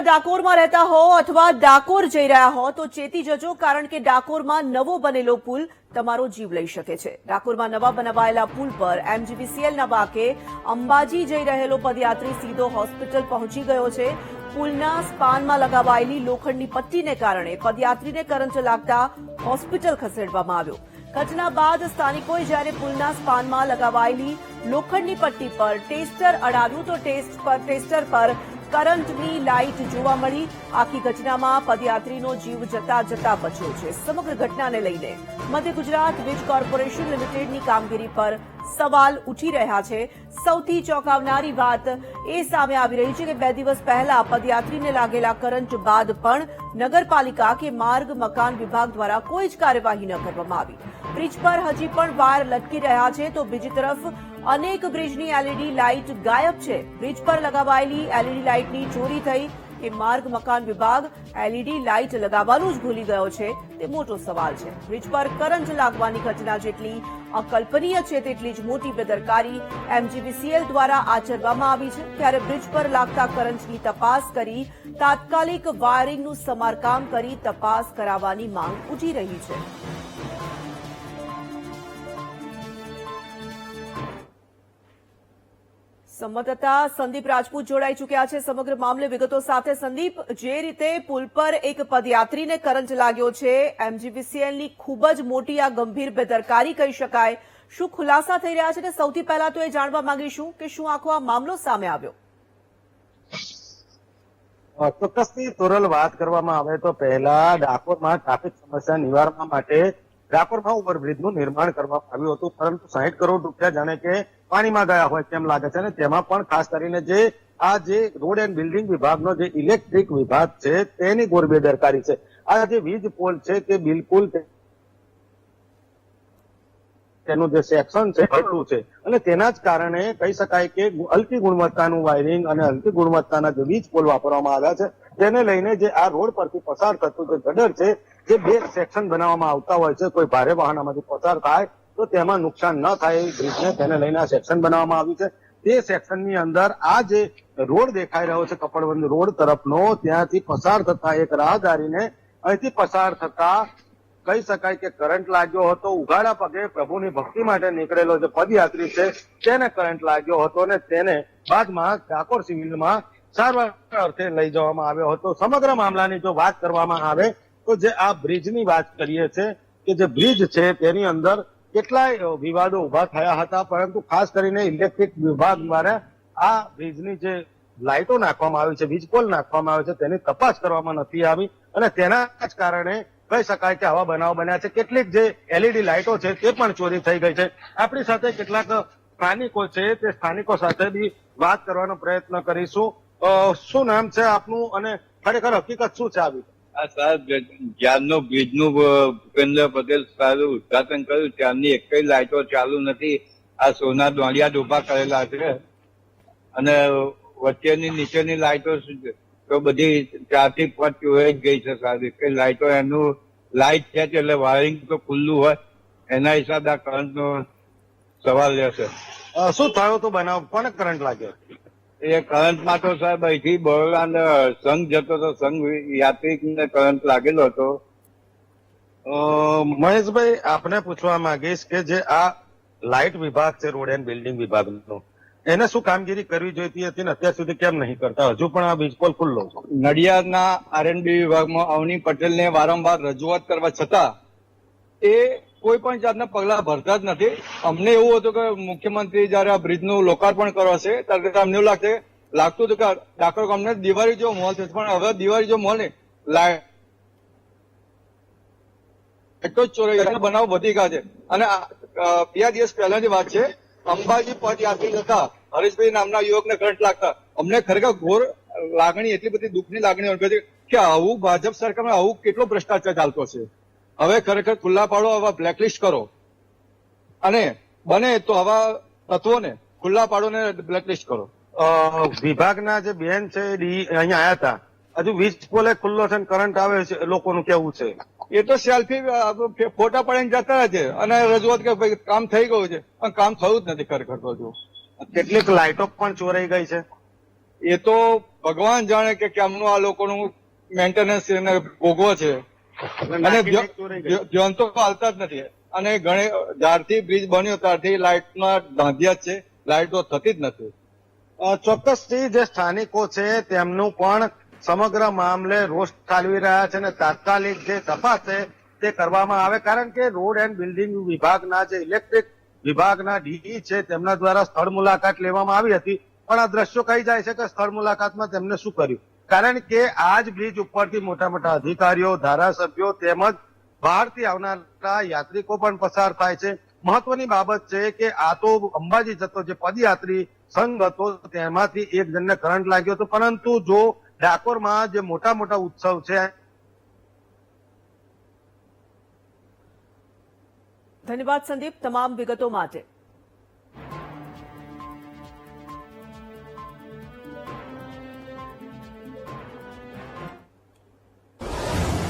કચ્છના ડાકોરમાં રહેતા હો અથવા ડાકોર જઈ રહ્યા હો તો ચેતી જજો, કારણ કે ડાકોરમાં નવો બનેલો પુલ તમારો જીવ લઈ શકે છે. ડાકોરમાં નવા બનાવાયેલા પુલ પર એમજીવીસીએલના વાકે અંબાજી જઈ રહેલો પદયાત્રી સીધો હોસ્પિટલ પહોંચી ગયો છે. પુલના સ્પાનમાં લગાવાયેલી લોખંડની પટ્ટીને કારણે પદયાત્રીને કરંટ લાગતા હોસ્પિટલ ખસેડવામાં આવ્યો. ઘટના બાદ સ્થાનિકોએ જ્યારે પુલના સ્પાનમાં લગાવાયેલી લોખંડની પટ્ટી પર ટેસ્ટર અડાવ્યું, તો ટેસ્ટ પર, ટેસ્ટર પર કરંટની લાઇટ જોવા મળી. આખી ઘટનામાં પદયાત્રીનો જીવ જતા જતા બચ્યો છે. સમગ્ર ઘટનાને લઈને મધ્ય ગુજરાત વીજ કોર્પોરેશન લિમિટેડની કામગીરી પર સવાલ ઉઠી રહ્યા છે. સૌથી ચોંકાવનારી વાત એ સામે આવી રહી છે કે બે દિવસ પહેલા પદયાત્રીને લાગેલા કરંટ બાદ પણ નગરપાલિકા કે માર્ગ મકાન વિભાગ દ્વારા કોઈ જ કાર્યવાહી ન કરવામાં આવી. બ્રિજ પર હજી પણ વાયર લટકી રહ્યા છે તો બીજી તરફ અનેક બ્રિજની એલઈડી લાઇટ ગાયબ છે. બ્રિજ પર લગાવાયેલી એલઈડી લાઇટની ચોરી થઈ. કે માર્ગ મકાન વિભાગ એલઈડી લાઇટ લગાવવાનું જ ભૂલી ગયો છે. તે મોટો સવાલ છે. બ્રિજ પર કરંટ લાગવાની ઘટના જેટલી અકલ્પનીય છે, તેટલી જ મોટી બેદરકારી એમજીવીસીએલ દ્વારા આચરવામાં આવી છે. ત્યારે બ્રિજ પર લાગતા કરંટની તપાસ કરી, તાત્કાલિક વાયરિંગનું સમારકામ કરી તપાસ કરાવવાની માંગ ઉઠી રહી છે. સંવાદદાતા સંદીપ રાજપૂત જોડાઈ ચૂક્યા છે. સમગ્ર મામલે વિગતો સાથે સંદીપ, જે રીતે પુલ પર એક પદયાત્રીને કરંટ લાગ્યો છે, એમજીવીસીએલની ખૂબ જ મોટી આ ગંભીર બેદરકારી કહી શકાય. શું ખુલાસા થઈ રહ્યા છે સૌથી પહેલા તો એ જાણવા માંગીશું કે શું આખો આ મામલો સામે આવ્યો? ચોક્કસથી તોરલ વાત કરવામાં આવે તો પહેલા ડાકોરમાં ટ્રાફિક સમસ્યા નિવારવા માટે ડાકોરમાં ઓવરબ્રિજનું નિર્માણ કરવામાં આવ્યું હતું. પરંતુ સાહીઠ કરોડ રૂપિયા જાણે કે પાણીમાં ગયા હોય તેમ લાગે છે અને તેમાં પણ ખાસ કરીને જે આ જે રોડ એન્ડ બિલ્ડિંગ વિભાગનો જે ઇલેક્ટ્રિક વિભાગ છે તેની ગોરબેદરકારી છે. આ જે વીજ પોલ છે તે બિલકુલ તેનું જે સેક્શન છે એટલું છે. અને તેના જ કારણે કહી શકાય કે હલકી ગુણવત્તાનું વાયરિંગ અને હલકી ગુણવત્તાના જે વીજ પોલ વાપરવામાં આવ્યા છે, તેને લઈને જે આ રોડ પરથી પસાર થતું જે ગડર છે, જે બે સેક્શન બનાવવામાં આવતા હોય છે, કોઈ ભારે વાહનમાંથી પસાર થાય તો તેમાં નુકસાન ન થાય બ્રિજને તેને લઈને આ સેક્શન બનાવવામાં આવ્યું છે. તે સેક્શનની અંદર આ જે રોડ દેખાઈ રહ્યો છે કપડવંદ રોડ તરફનો, ત્યાંથી પસાર થતા એક રાહદારીને અહીંથી પસાર થતા કહી શકાય કે કરંટ લાગ્યો હતો, ઉઘાડા પગે પ્રભુની ભક્તિ માટે નીકળેલો જે પદયાત્રી છે, તેને કરંટ લાગ્યો હતો અને તેને બાદમાં ડાકોર સિવિલમાં સારવાર અર્થે લઈ જવામાં આવ્યો હતો. સમગ્ર મામલાની જો વાત કરવામાં આવે, તો જે આ બ્રિજની વાત કરીએ છે, કે જે બ્રિજ છે, તેની અંદર કેટલાય વિવાદો ઊભા થયા હતા, પરંતુ ખાસ કરીને ઇલેક્ટ્રિક વિભાગ દ્વારા આ બ્રિજની જે લાઇટો નાખવામાં આવી છે, વીજ પોલ નાખવામાં આવે છે, તેની તપાસ કરવામાં નથી આવી. અને તેના જ કારણે કહી શકાય કે આવા બનાવ બન્યા છે. કેટલીક જે એલઈડી લાઇટો છે તે પણ ચોરી થઈ ગઈ છે. આપણી સાથે કેટલાક સ્થાનિકો છે, તે સ્થાનિકો સાથે બી વાત કરવાનો પ્રયત્ન કરીશું. શું નામ છે આપનું અને ખરેખર હકીકત શું છે આવી જ્યારનો બ્રિજનું ભૂપેન્દ્ર પટેલ સાહેબે ઉદઘાટન કર્યું, ત્યારની એક લાઇટો ચાલુ નથી. આ સોના દોડિયા ઊભા કરેલા છે. અને વચ્ચેની નીચેની લાઇટો તો બધી ચારથી પાંચ ચોરાઈ ગઈ છે સાહેબ. એક લાઇટો એનું લાઇટ છે એટલે વાયરિંગ તો ખુલ્લું હોય. એના હિસાબે આ કરંટનો સવાલ રહેશે. શું થયો તો બનાવ? કોને કરંટ લાગ્યો? એ કરંટમાં તો સાહેબ અહીંથી બરોડા સંઘ જતો હતો સંઘ યાત્રિકને કરંટ લાગેલો હતો. મહેશભાઈ આપને પૂછવા માંગીશ કે જે આ લાઇટ વિભાગ છે રોડ એન્ડ બિલ્ડિંગ વિભાગનો એને શું કામગીરી કરવી જોઈતી હતી ને અત્યાર સુધી કેમ નહીં કરતા? હજુ પણ આ વીજ પોલ ખુલ્લો છે. નડિયાદના આરએનબી વિભાગમાં અવની પટેલને વારંવાર રજૂઆત કરવા છતાં એ કોઈ પણ જાતના પગલા ભરતા જ નથી. અમને એવું હતું કે મુખ્યમંત્રી જયારે આ બ્રિજનું લોકાર્પણ કરવા ત્યારે અમને એવું લાગશે, લાગતું હતું કે ડાકોર ગામને દિવાળી જો મોલ છે. પણ હવે દિવાળી જો મોલ નહીં. એટલો જ ચોરી બનાવ વધી ગયા છે. અને બે દિવસ પહેલાની વાત છે. અંબાજી પદયાત્રી જતા હરીશભાઈ નામના યુવકને કરંટ લાગતા. અમને ખરેખર ઘોર લાગણી, એટલી બધી દુઃખની લાગણી અનુભવી કે આવું ભાજપ સરકારમાં આવું કેટલો ભ્રષ્ટાચાર ચાલતો છે. હવે ખરેખર ખુલ્લા પાડો આવા બ્લેકલિસ્ટ કરો. અને બને તો આવા તત્વોને ખુલ્લા પાડો ને બ્લેકલિસ્ટ કરો વિભાગના જે બેન છે એ અહીંયા આયા હતા. હજુ વીજ પોલે ખુલ્લો છે કરંટ આવે છે લોકોનું કેવું છે? એ તો સેલ્ફી ફોટા પાડીને જતા છે. અને રજૂઆત કે ભાઈ કામ થઈ ગયું છે પણ કામ થયું જ નથી ખરેખર તો હજુ. કેટલીક લાઇટો પણ ચોરાઈ ગઈ છે. એ તો ભગવાન જાણે કે કેમનું આ લોકોનું મેન્ટેનન્સ એને ભોગવો છે. અને ધ્યાન તો હાલતા જ નથી. અને ઘણે જ્યારથી બ્રિજ બન્યો ત્યારથી લાઇટમાં ધાંધિયા છે. લાઇટો થતી જ નથી. ચોક્કસથી જે સ્થાનિકો છે તેમનું પણ સમગ્ર મામલે રોષ ઠાલવી રહ્યા છે અને તાત્કાલિક જે તપાસ છે તે કરવામાં આવે. કારણ કે રોડ એન્ડ બિલ્ડિંગ વિભાગના જે ઇલેક્ટ્રિક વિભાગના ડીઈ છે તેમના દ્વારા સ્થળ મુલાકાત લેવામાં આવી હતી. પણ આ દ્રશ્યો કહી જાય છે કે સ્થળ મુલાકાતમાં તેમને શું કર્યું? કારણ કે આ જ બ્રિજ ઉપરથી મોટા મોટા અધિકારીઓ, ધારાસભ્યો તેમજ બહારથી આવનારા યાત્રિકો પણ પસાર થાય છે. મહત્વની બાબત છે કે આ તો અંબાજી જતો જે પદયાત્રી સંઘ હતો તેમાંથી એક જણને કરંટ લાગ્યો હતો. પરંતુ જો ડાકોરમાં જે મોટા મોટા ઉત્સવ છે ધન્યવાદ સંદીપ, તમામ વિગતો માટે.